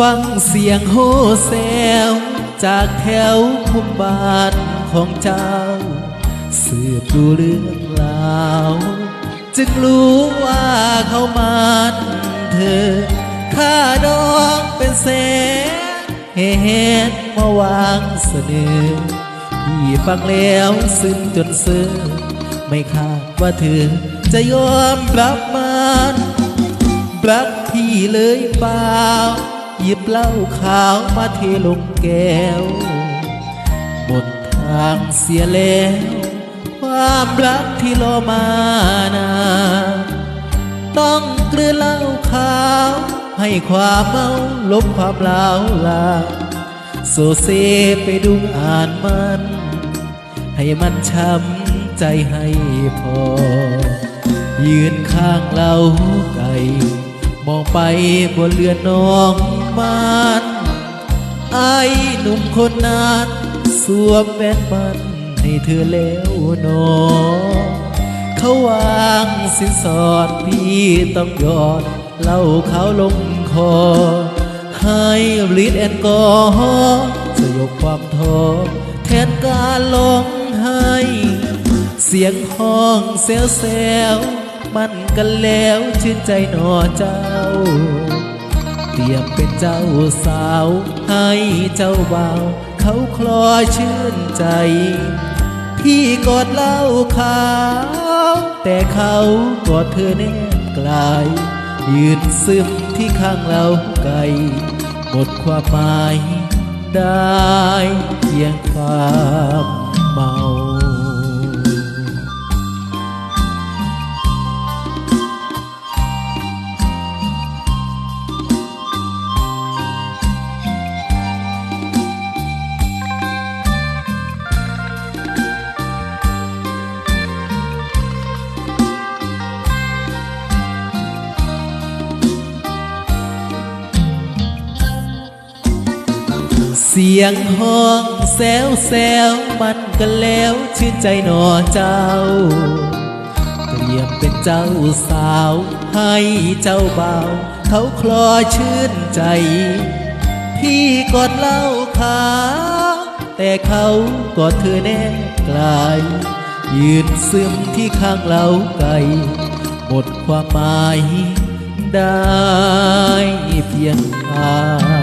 ฟังเสียงโฮแซวจากแถวคุมบ้านของเจ้า สืบดูเรื่องราว จึงรู้ว่าเขามันเธอค่าดองเป็นแสนเหตุมาวางเสนอพี่ฟังแล้วซึ้งจนเสือไม่คาดว่าเธอจะยอมรับมันรักพี่เลยเปล่า หยิบเหล้าขาวมาเทลงแก้ว หมดทางเสียแล้ว ความรักที่รอมานานต้องกลืนเหล้าขาว ให้ความเมาลบความลาวลาโซเซไปดุงอ่านมัน ให้มันช้ำใจให้พอ ยืนข้างเราไก่ มองไปบนเรือนน้องมันไอ้หนุ่มคนนั้นสวมแว่นมันให้เธอแล้วนอเขาวางสินสอดพี่ต้องยอดเล่าเขาลงคอ ให้รีดแอนกอฮอสยบความท้อแทนการลงให้ เสียงห้องเซลเซล มันกันแล้วชื่นใจหนอเจ้า เตรียมเป็นเจ้าสาว ให้เจ้าบ่าวเขาคลอชื่นใจ พี่กอดเหล้าขาวแต่เขากอดเธอแนบกลายยืนซึมที่ข้างเราไกลหมดความหมายได้เพียงความ เสียงห้องแซวแซวมันกันแล้วชื่นใจหนอเจ้าเตรียมเป็นเจ้าสาว ให้เจ้าเบาเขาคลอชื่นใจ พี่กอดเล้าขาแต่เขากอดเธอแน่ไกลายยืนซึมที่ข้างเราไกลหมดความหมายได้เพียงคา